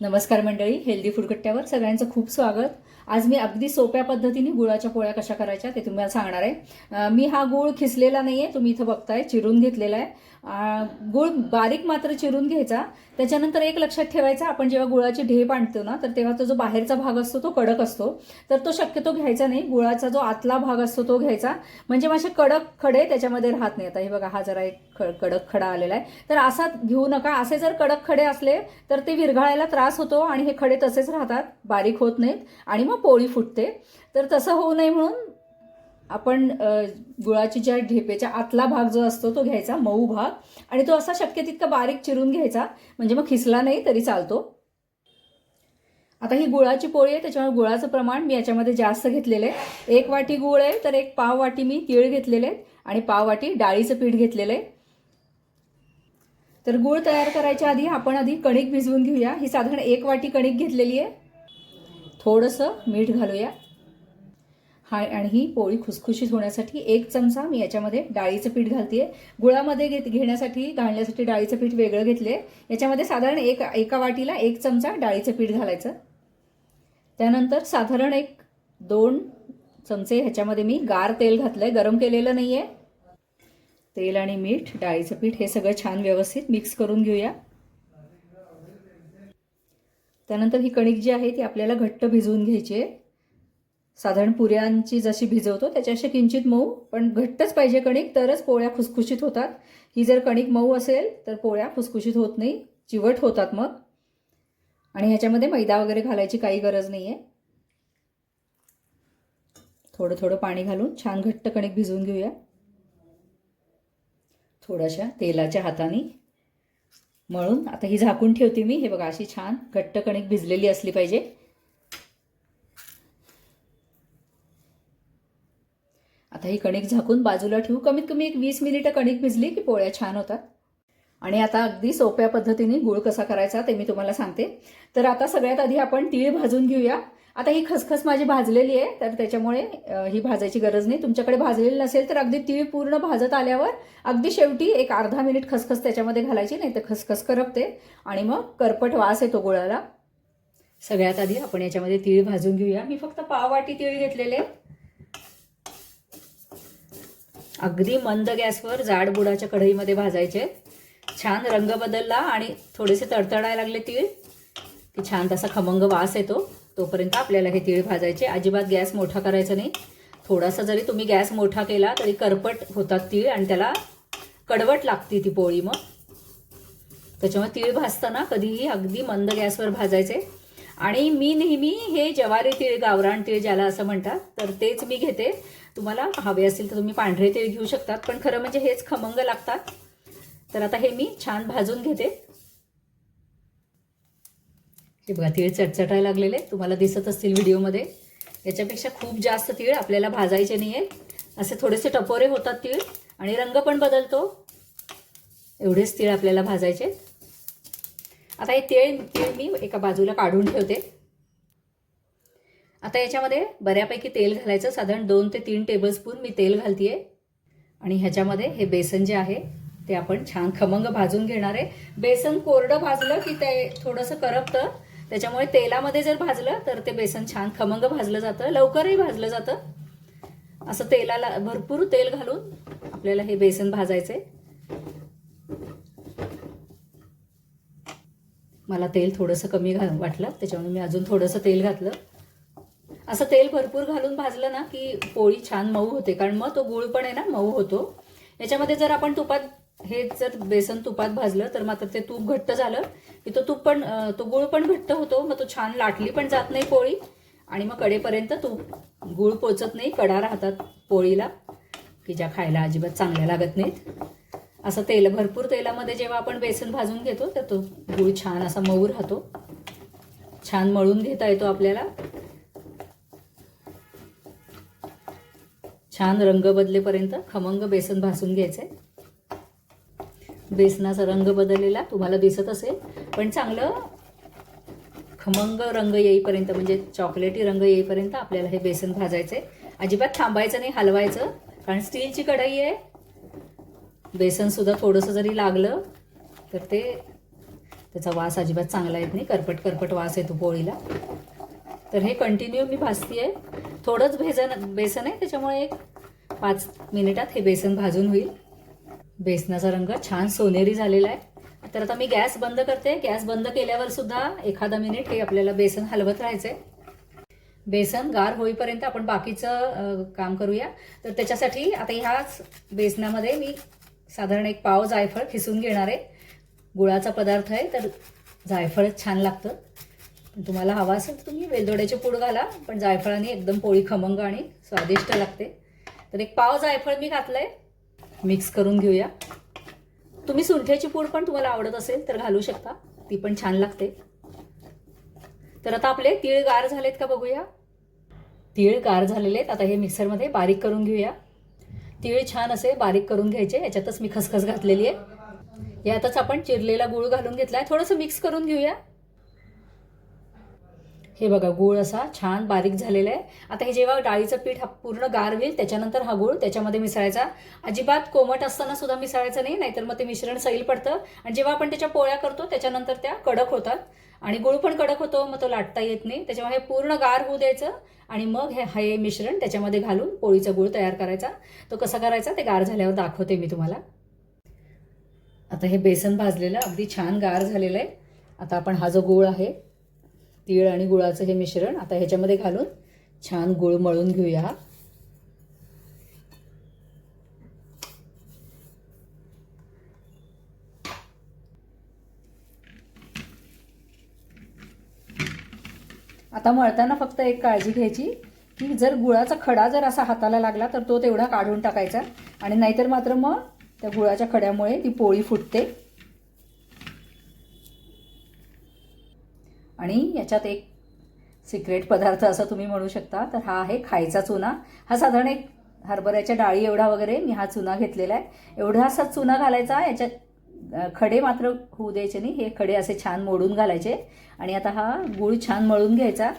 नमस्कार मंडळी healthy food कट्ट्यावर सगळ्यांचं खूप स्वागत. आज मी अगदी सोप्या पद्धतीने गुळाच्या पोळ्या कशा करायच्या ते तुम्हाला सांगणार आहे. मी हा गुळ खिसलेला नाही आहे तुम्ही इथं बघताय चिरून घेतलेला आहे. गुळ बारीक मात्र चिरून घ्यायचा. त्याच्यानंतर एक लक्षात ठेवायचा आपण जेव्हा गुळाची ढेप आणतो ना तर तेव्हा तो जो बाहेरचा भाग असतो तो कडक असतो. तर तो शक्यतो घ्यायचा नाही गुळाचा जो आतला भाग असतो तो घ्यायचा. म्हणजे माझे कडक खडे त्याच्यामध्ये राहत नाही आता हे बघा हा जरा एक कडक खडा आलेला आहे. तर असा घेऊ नका. असे जर कडक खडे असले तर ते विरघळायला त्रास होतो आणि हे खडे तसेच राहतात बारीक होत नाहीत. आणि मग पोळी फुटते. तर तसं होऊ नये म्हणून आपण गुळाची ज्या ढेपेच्या आतला भाग जो असतो तो घ्यायचा मऊ भाग. आणि तो असा शक्य तितका बारीक चिरून घ्यायचा म्हणजे मग खिसला नाही तरी चालतो. आता ही गुळाची पोळी आहे त्याच्यामुळे गुळाचं प्रमाण मी याच्यामध्ये जास्त घेतलेलं आहे. एक वाटी गुळ आहे तर एक पाव वाटी मी तीळ घेतलेले आहेत आणि पाव वाटी डाळीचं पीठ घेतलेलं आहे. तर गुळ तयार करायच्या आधी आपण आधी कणिक भिजवून घेऊया. ही साधारण एक वाटी कणिक घेतलेली आहे. थोडंसं मीठ घालूया. हा आणि ही पोळी खुसखुशीत होण्यासाठी एक चमचा मी याच्यामध्ये डाळीचं पीठ घालते गुळामध्ये घेत घेण्यासाठी घालण्यासाठी डाळीचं पीठ वेगळं घेतले याच्यामध्ये साधारण एक एका वाटीला एक चमचा डाळीचं पीठ घालायचं. त्यानंतर साधारण एक दोन चमचे ह्याच्यामध्ये मी गार तेल घातलं आहे गरम केलेलं नाही आहे तेल आणि मीठ डाळीचं पीठ हे सगळं छान व्यवस्थित मिक्स करून घेऊया. त्यानंतर ही कणिक जी आहे ती आपल्याला घट्ट भिजवून घ्यायची आहे. साधारण पुऱ्यांची जशी भिजवतो त्याच्याशी किंचित मऊ पण घट्टच पाहिजे कणिक तरच पोळ्या खुसखुशीत होतात. ही जर कणिक मऊ असेल तर पोळ्या खुसखुशीत होत नाही चिवट होतात मग. आणि ह्याच्यामध्ये मैदा वगैरे घालायची काही गरज नाही आहे थोडं थोडं पाणी घालून छान घट्ट कणिक भिजवून घेऊया. थोड्याशा तेलाच्या हाताने. मळून आता ही झाकून ठेवते मी. हे बघा अशी छान घट्ट कणिक भिजलेली असली पाहिजे. आता ही कणिक झाकून बाजूला ठेवू. कमीत कमी एक वीस मिनिटं कणिक भिजली की पोळ्या छान होतात. आणि आता अगदी सोप्या पद्धतीने गुळ कसा करायचा ते मी तुम्हाला सांगते. तर आता सगळ्यात आधी आपण तीळ भाजून घेऊया. आता ही खसखस माझी भाजलेली आहे तर त्याच्यामुळे ही भाजायची गरज नाही. तुमच्याकडे भाजलेली नसेल तर अगदी तीळ पूर्ण भाजत आल्यावर अगदी शेवटी एक अर्धा मिनिट खसखस त्याच्यामध्ये घालायची नाही तर खसखस करपते. आणि मग करपट वास येतो गुळाला सगळ्यात आधी आपण याच्यामध्ये तीळ भाजून घेऊया. मी फक्त पाववाटी तिळ तीळ घेतलेले. अगदी मंद गॅसवर जाड बुडाच्या कढईमध्ये भाजायचे. छान रंग बदलला आणि थोडेसे तडतडायला लागले तीळ. की छान तसा खमंग वास येतो. तोपर्यंत आपल्याला हे तीळ भाजायचे. अजिबात गॅस मोठा करायचा नाही. थोडासा जरी तुम्ही गॅस मोठा केला तरी करपट होतात तीळ आणि त्याला कडवट लागते ती पोळी मग. त्याच्यामुळे तीळ भाजताना कधीही अगदी मंद गॅसवर भाजायचे. आणि मी नेहमी हे ज्वारी तीळ गावरान तीळ ज्याला असं म्हणतात तर तेच मी घेते. तुम्हाला हवे असतील तर तुम्ही पांढरे तीळ घेऊ शकतात पण खरं म्हणजे हेच खमंग लागतात. तर आता हे मी छान भाजून घेते. हे बघा तीळ चटचटायला लागलेले. तुम्हाला दिसत असतील व्हिडिओमध्ये. याच्यापेक्षा खूप जास्त तीळ आपल्याला भाजायचे नाही आहे असे थोडेसे टपोरे होतात तीळ आणि रंग पण बदलतो. एवढेच तीळ आपल्याला भाजायचे. आता हे तीळ तीळ मी एका बाजूला काढून ठेवते. आता याच्यामध्ये बऱ्यापैकी तेल घालायचं. साधारण दोन ते तीन टेबलस्पून मी तेल घालतीये. आणि ह्याच्यामध्ये हे बेसन जे आहे ते आपण छान खमंग भाजून घेणार आहे. बेसन कोरडं भाजलं की ते थोडंसं करपतं. त्याच्यामुळे तेलामध्ये जर भाजलं तर ते बेसन छान खमंग भाजलं जातं लवकरही भाजलं जातं. असं तेलाला भरपूर तेल घालून आपल्याला हे बेसन भाजायचे मला तेल थोडंसं कमी घा वाटलं त्याच्यामुळे मी अजून थोडंसं तेल घातलं. असं तेल भरपूर घालून भाजलं ना की पोळी छान मऊ होते कारण मग तो गुळ पण आहे ना मऊ होतो. याच्यामध्ये जर आपण तुपात हे जर बेसन तुपात भाजलं तर मात्र ते तूप घट्ट झालं. की तो तूप पण तो गुळ पण घट्ट होतो मग तो छान लाटली पण जात नाही पोळी. आणि मग कडेपर्यंत तूप गुळ पोचत नाही कडा राहतात पोळीला की ज्या खायला अजिबात चांगल्या लागत नाहीत. असं तेल भरपूर तेलामध्ये जेव्हा आपण बेसन भाजून घेतो तर तो गुळ छान असा मऊ राहतो. छान मळून घेता येतो आपल्याला. छान रंग बदलेपर्यंत खमंग बेसन भाजून आहे बेसनाचा रंग बदललेला तुम्हाला दिसत असेल. पण चांगलं खमंग रंग येईपर्यंत म्हणजे चॉकलेटी रंग येईपर्यंत आपल्याला हे बेसन भाजायचं आहे अजिबात थांबायचं नाही हलवायचं. कारण स्टीलची कढई आहे. बेसनसुद्धा थोडंसं जरी लागलं तर ते त्याचा वास अजिबात चांगला येत नाही. करपट करपट वास येतो पोळीला. तर हे कंटिन्यू मी भाजती आहे थोडंच भेजन बेसन आहे त्याच्यामुळे एक पाच मिनिटात हे बेसन भाजून होईल. बेसनाचा रंग छान सोनेरी झालेला आहे. तर आता मी गॅस बंद करते. गॅस बंद केल्यावर सुद्धा एखादा मिनिट हे आपल्याला बेसन हलवत राहायचंय. बेसन गार होईपर्यंत आपण बाकीचं काम करूया. तर त्याच्यासाठी आता ह्याच बेसनामध्ये मी साधारण एक पाव जायफळ खिसून घेणार आहे. गुळाचा पदार्थ आहे तर जायफळच छान लागतं. पण तुम्हाला हवा असेल तर तुम्ही वेलदोड्याचे पूड घाला पण जायफळाने एकदम पोळी खमंग आणि स्वादिष्ट लागते. तर एक पाव जायफळ मी घातलं आहे मिक्स करून घेऊया. तुम्ही सुंठ्याची पूड पण तुम्हाला आवडत असेल तर घालू शकता. ती पण छान लागते. तर आता आपले तीळ गार झालेत का बघूया. तीळ गार झालेले आहेत. आता हे मिक्सरमध्ये बारीक करून घेऊया. तीळ छान असे बारीक करून घ्यायचे. याच्यातच मी खसखस घातलेली आहे. यातच आपण चिरलेला गूळ घालून घेतला आहे थोडंसं मिक्स करून घेऊया. हे बघा गूळ असा छान बारीक झालेला आहे. आता हे जेव्हा डाळीचं पीठ हा पूर्ण गार होईल त्याच्यानंतर हा गूळ त्याच्यामध्ये मिसळायचा. अजिबात कोमट असताना सुद्धा मिसळायचं नाही नाहीतर मग ते मिश्रण सैल पडतं. आणि जेव्हा आपण त्याच्या पोळ्या करतो त्याच्यानंतर त्या कडक होतात. आणि गूळ पण कडक होतो मग तो लाटता येत नाही. त्याच्यामुळे हे पूर्ण गार होऊ द्यायचं आणि मग हे हे मिश्रण त्याच्यामध्ये घालून पोळीचा गूळ तयार करायचा. तो कसा करायचा ते गार झाल्यावर दाखवते मी तुम्हाला. आता हे बेसन भाजलेलं अगदी छान गार झालेलं आहे. आता आपण हा जो गूळ आहे तीळ आणि गुळाचं हे मिश्रण आता ह्याच्यामध्ये घालून छान गुळ मळून घेऊया. आता मळताना फक्त एक काळजी घ्यायची की जर गुळाचा खडा जर असा हाताला लागला तर तो तेवढा काढून टाकायचा. आणि नाहीतर मात्र मग त्या गुळाच्या खड्यामुळे ती पोळी फुटते. आणि याच्यात एक सिक्रेट पदार्थ असं तुम्ही म्हणू शकता. तर हा आहे खायचा चुना. हा साधारण एक हरभऱ्याच्या डाळी एवढा वगैरे मी हा चुना घेतलेला आहे. एवढा असा चुना घालायचा याच्यात खडे मात्र होऊ द्यायचे नाही. हे खडे असे छान मोडून घालायचे. आणि आता हा गूळ छान मळून घ्यायचा.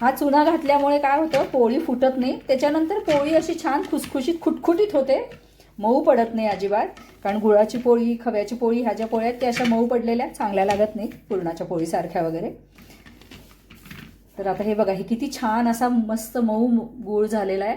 हा चुना घातल्यामुळे काय होतं पोळी फुटत नाही. त्याच्यानंतर पोळी अशी छान खुसखुशीत खुटखुटीत होते. मऊ पडत नाही अजिबात. कारण गुळाची पोळी खव्याची पोळी ह्या ज्या पोळ्या आहेत त्या अशा मऊ पडलेल्या चांगल्या लागत नाही पुरणाच्या पोळीसारख्या वगैरे. तर आता हे बघा हे किती छान असा मस्त मऊ गुळ झालेला आहे.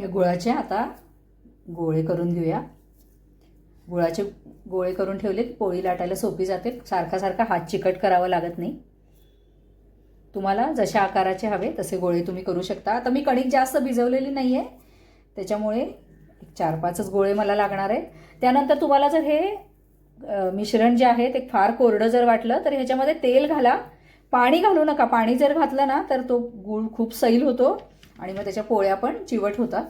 या गुळाचे आता गोळे करून घेऊया. गुळाचे गोळे करून ठेवले पोळी लाटायला सोपी जाते. सारखा सारखा हात चिकट करावा लागत नाही. तुम्हाला जशा आकाराचे हवे तसे गोळे तुम्ही करू शकता. आता मी कणिक जास्त भिजवलेली नाही आहे त्याच्यामुळे चार पाचच गोळे मला लागणार आहे त्यानंतर तुम्हाला जर हे मिश्रण जे आहे ते फार कोरडं जर वाटलं तर ह्याच्यामध्ये तेल घाला. पाणी घालू नका. पाणी जर घातलं ना तर तो गूळ खूप सैल होतो आणि मग त्याच्या पोळ्या पण चिवट होतात.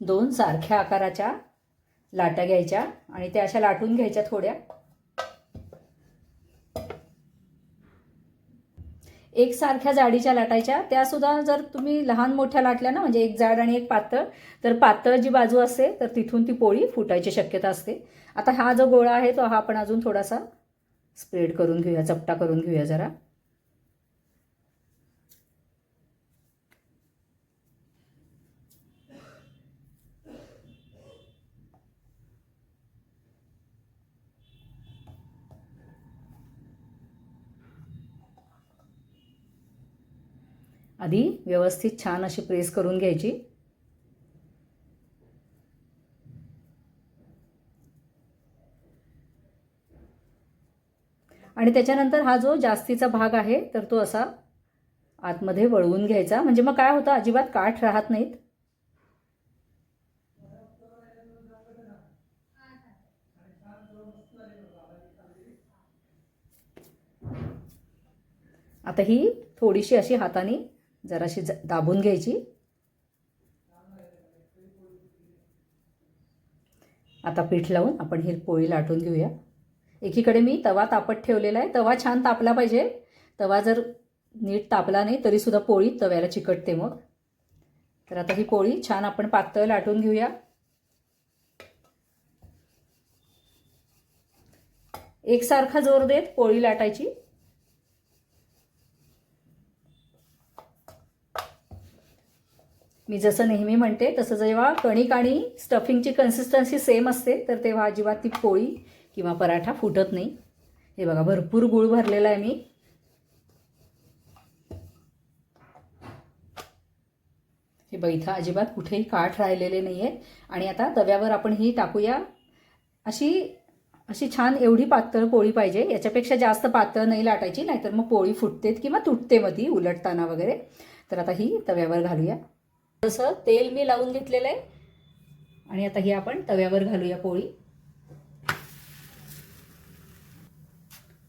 दोन सारख्या आकाराच्या लाटा घ्यायच्या आणि त्या अशा लाटून घ्यायच्या थोड्या. एकसारख्या जाडीच्या लाटायच्या. त्यासुद्धा जर तुम्ही लहान मोठ्या लाटल्या ना म्हणजे एक जाड आणि एक पातळ तर पातळ जी बाजू असते तर तिथून ती पोळी फुटायची शक्यता असते. आता हा जो गोळा आहे तो हा आपण अजून थोडासा स्प्रेड करून घेऊया चपटा करून घेऊया जरा. आधी व्यवस्थित छान अशी प्रेस करून घ्यायची. आणि त्याच्यानंतर हा जो जास्तीचा भाग आहे तर तो असा आतमध्ये वळवून घ्यायचा. म्हणजे मग काय होतं अजिबात काठ राहत नाहीत. आता ही थोडीशी अशी हाताने जराशी ज- दाबून घ्यायची. आता पीठ लावून आपण ही पोळी लाटून घेऊया. एकीकडे मी तवा तापत ठेवलेला आहे. तवा छान तापला पाहिजे. तवा जर नीट तापला नाही तरीसुद्धा पोळी तव्याला चिकटते मग. तर आता ही पोळी छान आपण पातळ लाटून घेऊया. एकसारखा जोर देत पोळी लाटायची. मी जसं नेहमी म्हणते तसं जेव्हा कणिक आणि स्टफिंगची कन्सिस्टन्सी सेम असते तर तेव्हा अजिबात ती पोळी किंवा पराठा फुटत नाही. हे बघा भरपूर गुळ भरलेला आहे मी. हे बघ इथं अजिबात कुठेही काठ राहिलेले नाही आहे आणि आता तव्यावर आपण ही टाकूया. अशी अशी छान एवढी पातळ पोळी पाहिजे. याच्यापेक्षा जास्त पातळ नाही लाटायची नाहीतर मग पोळी फुटतेत किंवा तुटते मग ती उलटताना वगैरे. तर आता ही तव्यावर घालूया. तसं तेल मी लावून घेतलेलं आहे. आणि आता ही आपण तव्यावर घालूया पोळी.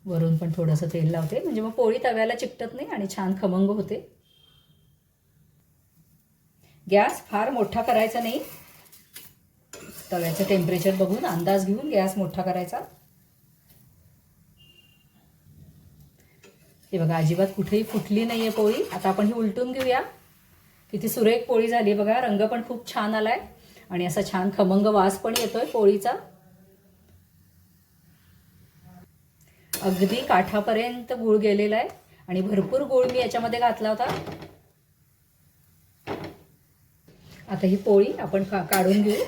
वरून पण थोडंसं तेल लावते. म्हणजे मग पोळी तव्याला चिकटत नाही आणि छान खमंग होते. गॅस फार मोठा करायचा नाही. तव्याचं टेम्परेचर बघून अंदाज घेऊन गॅस मोठा करायचा. हे बघा अजिबात कुठेही फुटली नाहीये पोळी. आता आपण ही उलटून घेऊया. किती सुरेख पोळी झाली बघा रंग पण खूप छान आलाय. आणि असा छान खमंग वास पण येतोय पोळीचा. अगदी काठापर्यंत गुळ गेलेला आहे. आणि भरपूर गुळ मी याच्यामध्ये घातला होता. आता ही पोळी आपण का काढून घेऊ.